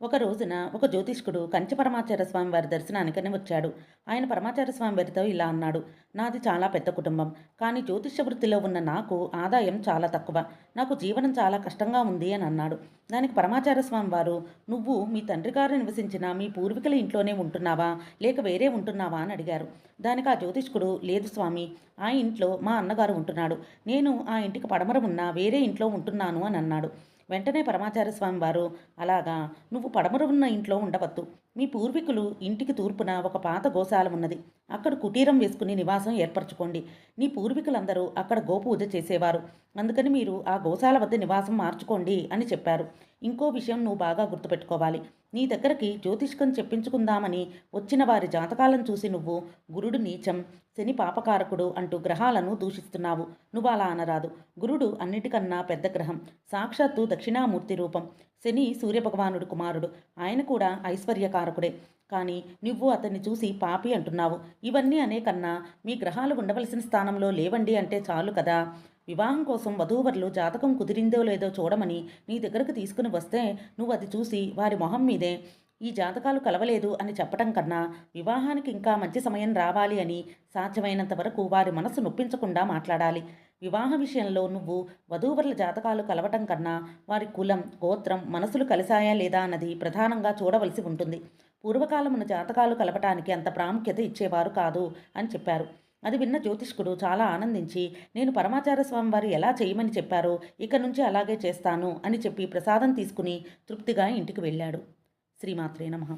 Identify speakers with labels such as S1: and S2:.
S1: ఒక రోజున ఒక జ్యోతిష్కుడు కంచి పరమాచార్య స్వామి వారి దర్శనానికని వచ్చాడు. ఆయన పరమాచార్య స్వామి వారితో ఇలా అన్నాడు నాది చాలా పెద్ద కుటుంబం కానీ జ్యోతిష్య వృత్తిలో ఉన్న నాకు ఆదాయం చాలా తక్కువ నాకు జీవనం చాలా కష్టంగా ఉంది అని అన్నాడు. దానికి పరమాచార్య స్వామి వారు నువ్వు మీ తండ్రి గారు నివసించిన మీ పూర్వీకుల ఇంట్లోనే ఉంటున్నావా లేక వేరే ఉంటున్నావా అని అడిగారు. దానికి ఆ జ్యోతిష్కుడు లేదు స్వామి ఆ ఇంట్లో మా అన్నగారు ఉంటున్నాడు నేను ఆ ఇంటికి పడమర ఉన్న వేరే ఇంట్లో ఉంటున్నాను అని అన్నాడు. వెంటనే పరమాచార్య స్వామి వారు అలాగా నువ్వు పడమర ఉన్న ఇంట్లో ఉండవద్దు. మీ పూర్వీకులు ఇంటికి తూర్పున ఒక పాత గోశాల ఉన్నది. అక్కడ కుటీరం వేసుకుని నివాసం ఏర్పరచుకోండి. నీ పూర్వీకులందరూ అక్కడ గోపూజ చేసేవారు. అందుకని మీరు ఆ గోశాల వద్ద నివాసం మార్చుకోండి అని చెప్పారు. ఇంకో విషయం నువ్వు బాగా గుర్తుపెట్టుకోవాలి. నీ దగ్గరికి జ్యోతిష్కం చెప్పించుకుందామని వచ్చిన వారి జాతకాలను చూసి నువ్వు గురుడు నీచం శని పాపకారకుడు అంటూ గ్రహాలను దూషిస్తున్నావు. నువ్వు అలా అనరాదు. గురుడు అన్నిటికన్నా పెద్ద గ్రహం. సాక్షాత్తు దక్షిణామూర్తి రూపం. శని సూర్యభగవానుడు కుమారుడు. ఆయన కూడా ఐశ్వర్యకారకుడే. కానీ నువ్వు అతన్ని చూసి పాపి అంటున్నావు. ఇవన్నీ అనే కన్నా మీ గ్రహాలు ఉండవలసిన స్థానంలో లేవండి అంటే చాలు కదా. వివాహం కోసం వధూవరులు జాతకం కుదిరిందో లేదో చూడమని నీ దగ్గరకు తీసుకుని వస్తే నువ్వు అది చూసి వారి మొహం మీదే ఈ జాతకాలు కలవలేదు అని చెప్పటం కన్నా వివాహానికి ఇంకా మంచి సమయం రావాలి అని సాధ్యమైనంత వరకు వారి మనసు నొప్పించకుండా మాట్లాడాలి. వివాహ విషయంలో నువ్వు వధూవరుల జాతకాలు కలవటం కన్నా వారి కులం గోత్రం మనసులు కలిశాయా లేదా అన్నది ప్రధానంగా చూడవలసి ఉంటుంది. పూర్వకాలమున జాతకాలు కలపటానికి అంత ప్రాముఖ్యత ఇచ్చేవారు కాదు అని చెప్పారు. అది విన్న జ్యోతిష్కుడు చాలా ఆనందించి నేను పరమాచార్య స్వామి వారు ఎలా చేయమని చెప్పారో ఇక నుంచి అలాగే చేస్తాను అని చెప్పి ప్రసాదం తీసుకుని తృప్తిగా ఇంటికి వెళ్ళాడు. శ్రీమాత్రే నమః.